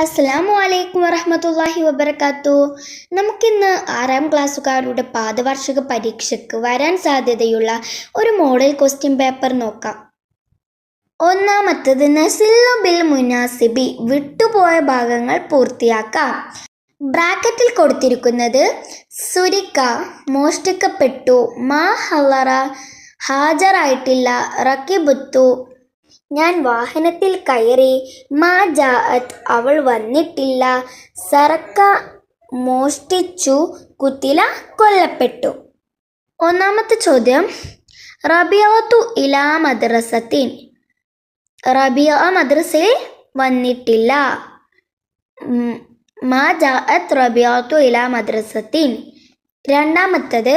അസ്സലാമു അലൈക്കും വറഹമത്തല്ലാഹി വബർക്കാത്തു നമുക്കിന്ന് ആറാം ക്ലാസ്സുകാരുടെ പാദവാർഷിക പരീക്ഷയ്ക്ക് വരാൻ സാധ്യതയുള്ള ഒരു മോഡൽ ക്വസ്റ്റ്യൻ പേപ്പർ നോക്കാം. ഒന്നാമത്തത് നസില്ലു ബിൽ മുനാസിബി വിട്ടുപോയ ഭാഗങ്ങൾ പൂർത്തിയാക്കാം. ബ്രാക്കറ്റിൽ കൊടുത്തിരിക്കുന്നത് സുരിക്ക മോഷ്ടിക്കപ്പെട്ടു മാ ഹലറ ഹാജറായിട്ടില്ല റക്കിബുത്തു ഞാൻ വാഹനത്തിൽ കയറി മാ ജാഅത്ത് അവൾ വന്നിട്ടില്ല. സറക്ക മോഷ്ടിച്ചു കുത്തില കൊല്ലപ്പെട്ടു. ഒന്നാമത്തെ ചോദ്യം റബിയത്തു ഇലാ മദ്രസത്തിൻ. റബിയ മദ്രസയിൽ വന്നിട്ടില്ല. മാ ജാഅത്ത് റബിയത്തു ഇലാ മദ്രസത്തിൻ. രണ്ടാമത്തത്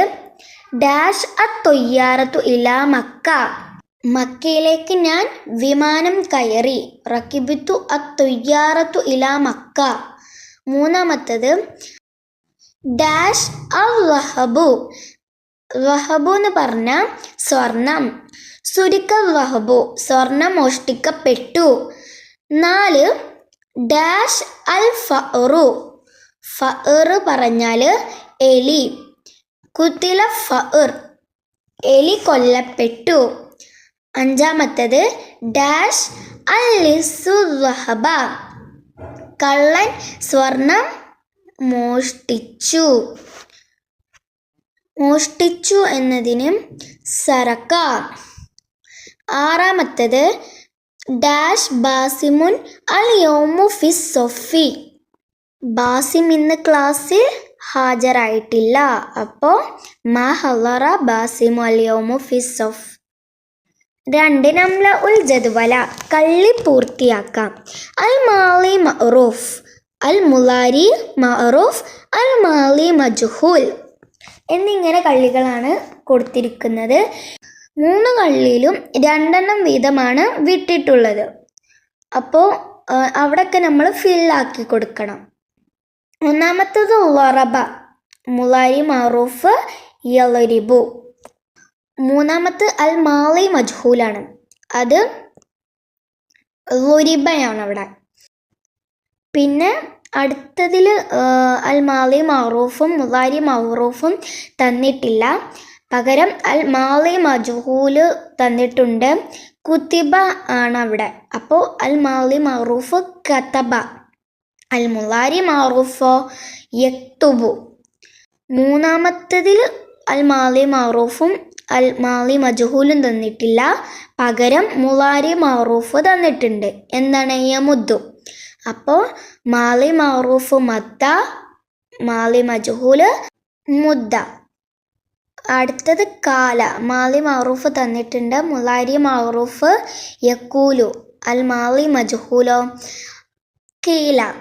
ഡാഷ് അത്തൊയ്യാറത്തു ഇലാ മക്ക. മക്കയിലേക്ക് ഞാൻ വിമാനം കയറി. റക്കിബിത്തു അത്തൊയ്യാറത്തു ഇലാ മക്ക. മൂന്നാമത്തത് ഡാഷ് അൽ വഹബു. വഹബു എന്ന് പറഞ്ഞ സ്വർണം. സുരിക്ക വഹബു സ്വർണം മോഷ്ടിക്കപ്പെട്ടു. നാല് ഡാഷ് അൽ ഫറു ഫർ പറഞ്ഞാൽ എലി. കുത്തില ഫർ എലി കൊല്ലപ്പെട്ടു. അഞ്ചാമത്തത് ഡാഷ് അല്ലിസുഹബ കള്ളൻ സ്വർണം മോഷ്ടിച്ചു. മോഷ്ടിച്ചു എന്നതിന് സറക്ക ആറാമത്തത് ഡാഷ് ബാസിമുൻ അൽ യോമു ഫിസ് സൊഫി. ബാസിം ഇന്ന് ക്ലാസ്സിൽ ഹാജരായിട്ടില്ല. അപ്പോൾ മാ ഹലറ ബാസിമു അൽ യോമു ഫിസ് സൊഫ്. രണ്ട് നംല ഉൽ ജദ്വല കള്ളി പൂർത്തിയാക്കാം. അൽ മാലി മറൂഫ് അൽ മുലാരി മറൂഫ് അൽ മാലി മജ്ഹൂൽ എന്നിങ്ങനെ കള്ളികളാണ് കൊടുത്തിരിക്കുന്നത്. മൂന്ന് കള്ളിയിലും രണ്ടെണ്ണം വീതമാണ് വിട്ടിട്ടുള്ളത്. അപ്പോൾ അവിടെയൊക്കെ നമ്മൾ ഫില്ലാക്കി കൊടുക്കണം. ഒന്നാമത്തത് വറബ മുലാരി മറൂഫ് യലരിബു. മൂന്നാമത്തെ അൽ മാളി മജ്ഹൂലാണ്. അത് ലുരിബയാണ് അവിടെ. പിന്നെ അടുത്തതിൽ അൽ മാലി മറൂഫും മുലാരി മറൂഫും തന്നിട്ടില്ല. പകരം അൽ മാലി മജ്ഹൂൽ തന്നിട്ടുണ്ട്. കുത്തിബ ആണ് അവിടെ. അപ്പോൾ അൽ മാലി മറൂഫ് കത്തബ. അൽ മുലാരി മറൂഫോ യക്തുബു. മൂന്നാമത്തതിൽ അൽ മാലി മറൂഫും അൽ മാളി മജഹൂലും തന്നിട്ടില്ല. പകരം മുളാരി മാറൂഫ് തന്നിട്ടുണ്ട്. എന്താണ്? യമുദ്ദു. അപ്പോൾ മാളി മാറൂഫ് മത്ത മാളി മജഹൂൽ മുദ്ദ. അടുത്തത് കാല. മാളി മാറൂഫ് തന്നിട്ടുണ്ട്. മുളാരി മാറൂഫ് യക്കൂലു. അൽ മാളി മജഹൂലോ? കീല.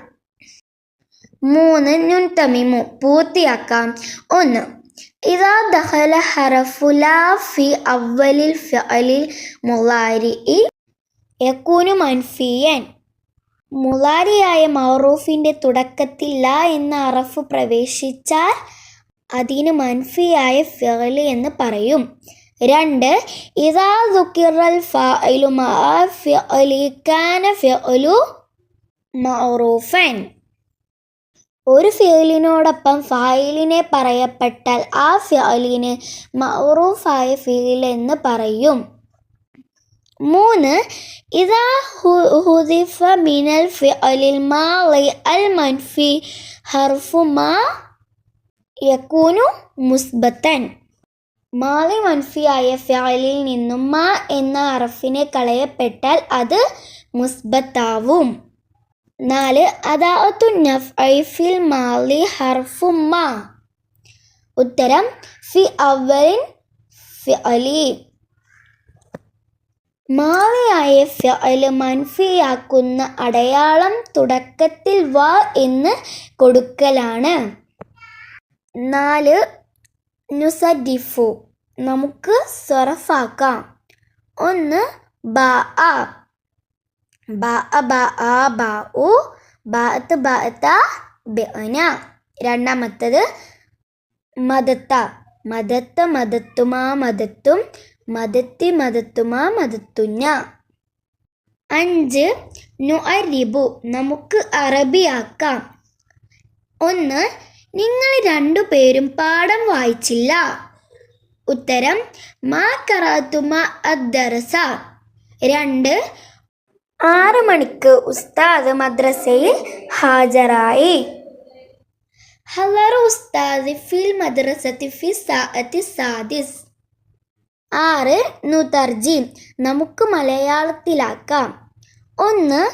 മൂന്ന് നുൻ തമിമു. പൂർത്തിയാക്കാം. ഒന്ന് ഇതാ ദഹല ഹറഫുല ഫി അവലിൽ ഫഅലിൽ المضارع يكون മൻഫിയൻ മുളാരിയായ മൗറൂഫിന്റെ തുടക്കത്തിൽ ല എന്ന അറഫ് പ്രവേശിച്ചാൽ അതിന് മൻഫിയായ ഫിഅൽ എന്ന് പറയും. രണ്ട് ഇതാ ദുക്കിറൽ ഫഅലു മഅ ഫിഅലി കാന ഫിഅലു മൗറൂഫൻ. ഒരു ഫിയലിനോടൊപ്പം ഫായിലിനെ പറയപ്പെട്ടാൽ ആ ഫിയലിന് മൗറൂഫായ ഫിയൽ എന്ന് പറയും. മൂന്ന് ഇതാ ഹുദിഫ മിനൽ ഫിഅലിൽ മാളി അൽ മൻഫി ഹർഫു മാ യക്കൂനു മുസ്ബത്തൻ. മാളി മൻഫിയായ ഫിയലിൽ നിന്നും മാ എന്ന അറഫിനെ കളയപ്പെട്ടാൽ അത് മുസ്ബത്താവും. നാല് അദാഅത്തു നഫ്ഐ ഫിൽ മാലി ഹർഫു മാ. ഉത്തരം ഫി അവലിൻ ഫിഅലി. മാലിയായ ഫിഅൽ മൻഫിയാക്കുന്ന അടയാളം തുടക്കത്തിൽ വാ എന്ന് കൊടുക്കലാണ്. നാല് നുസഡിഫു നമുക്ക് സ്വറഫാക്കാം ഒന്ന് ബ ആ ബാ ബാ ബാ ഉ ബാത്ത് ബാത്ത ബന രണ്ടാമത്തത് മദത്ത. മദത്ത മദത്തുമാ മദത്തും. മദത്തി മദത്തുമാ മദത്തുഞ്ഞ. അഞ്ച് നുഅരിബു. നമുക്ക് അറബിയാക്കാം. ഒന്ന് നിങ്ങൾ രണ്ടുപേരും പാഠം വായിച്ചില്ല. ഉത്തരം മാ കറാത്തുമ അദ്ദറസ. രണ്ട് ആറ് മണിക്ക് ഉസ്താദ് മദ്രസയിൽ ഹാജരായി. ഹലറു ഉസ്താദ് ഫിൽ മദ്രസത്തി ഫി സാഅത്തി സാദിസ്. ആറ് നുതർജി നമുക്ക് മലയാളത്തിലാക്കാം. ഒന്ന്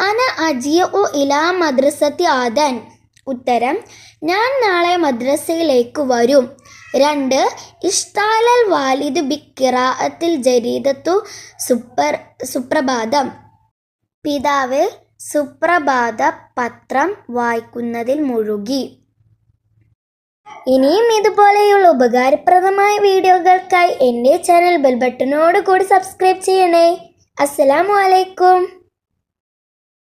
അന അജിയ ഉ ഇലാ മദ്രസത്തി ആദൻ. ഉത്തരം ഞാൻ നാളെ മദ്രസയിലേക്ക് വരും. രണ്ട് ഇഷ്താലൽ വാലിദ് ബിക്കിറാത്തിൽ ജരീദത്തു സുപ്ര സുപ്രഭാതം. പിതാവ് സുപ്രഭാത പത്രം വായിക്കുന്നതിൽ മുഴുകി. ഇനിയും ഇതുപോലെയുള്ള ഉപകാരപ്രദമായ വീഡിയോകൾക്കായി എന്റെ ചാനൽ ബെൽ ബട്ടനോട് കൂടി സബ്സ്ക്രൈബ് ചെയ്യണേ. അസ്സലാമു അലൈക്കും.